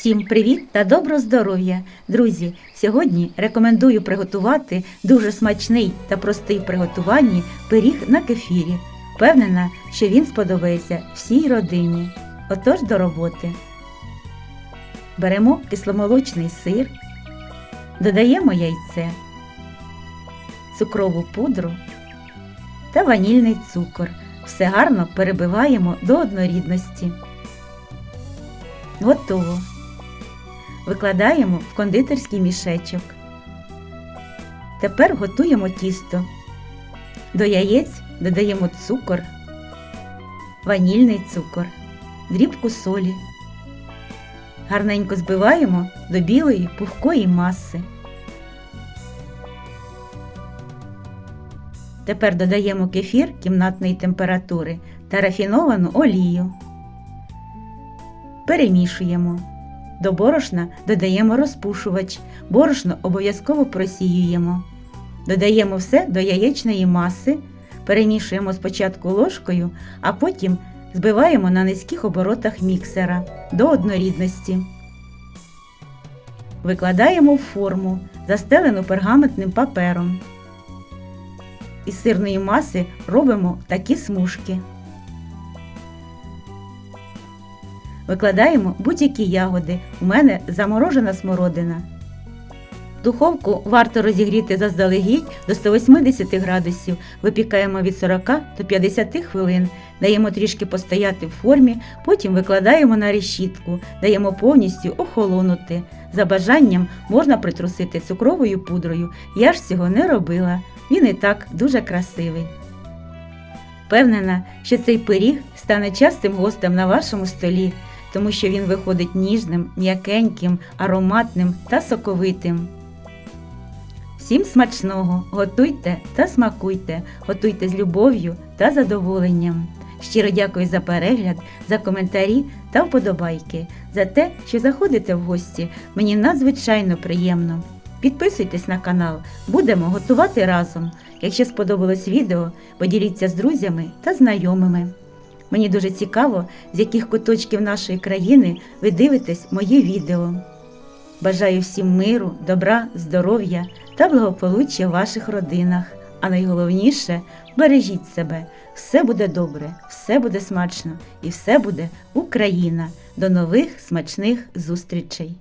Всім привіт та доброго здоров'я! Друзі! Сьогодні рекомендую приготувати дуже смачний та простий в приготуванні пиріг на кефірі. Впевнена, що він сподобається всій родині. Отож до роботи. Беремо кисломолочний сир, додаємо яйце, цукрову пудру та ванільний цукор. Все гарно перебиваємо до однорідності. Готово. Викладаємо в кондитерський мішечок. Тепер готуємо тісто. До яєць додаємо цукор, ванільний цукор, дрібку солі. Гарненько збиваємо до білої пухкої маси. Тепер додаємо кефір кімнатної температури та рафіновану олію. Перемішуємо. До борошна додаємо розпушувач. Борошно обов'язково просіюємо. Додаємо все до яєчної маси, перемішуємо спочатку ложкою, а потім збиваємо на низьких оборотах міксера до однорідності. Викладаємо в форму, застелену пергаментним папером. Із сирної маси робимо такі смужки. Викладаємо будь-які ягоди. У мене заморожена смородина. Духовку варто розігріти заздалегідь до 180 градусів. Випікаємо від 40 до 50 хвилин. Даємо трішки постояти в формі, потім викладаємо на решітку, даємо повністю охолонути. За бажанням можна притрусити цукровою пудрою. Я ж цього не робила. Він і так дуже красивий. Впевнена, що цей пиріг стане частим гостем на вашому столі, тому що він виходить ніжним, м'якеньким, ароматним та соковитим. Всім смачного! Готуйте та смакуйте, готуйте з любов'ю та задоволенням. Щиро дякую за перегляд, за коментарі та вподобайки, за те, що заходите в гості. Мені надзвичайно приємно. Підписуйтесь на канал, будемо готувати разом. Якщо сподобалось відео, поділіться з друзями та знайомими. Мені дуже цікаво, з яких куточків нашої країни ви дивитесь мої відео. Бажаю всім миру, добра, здоров'я та благополуччя в ваших родинах. А найголовніше бережіть себе. Все буде добре, все буде смачно і все буде Україна. До нових смачних зустрічей!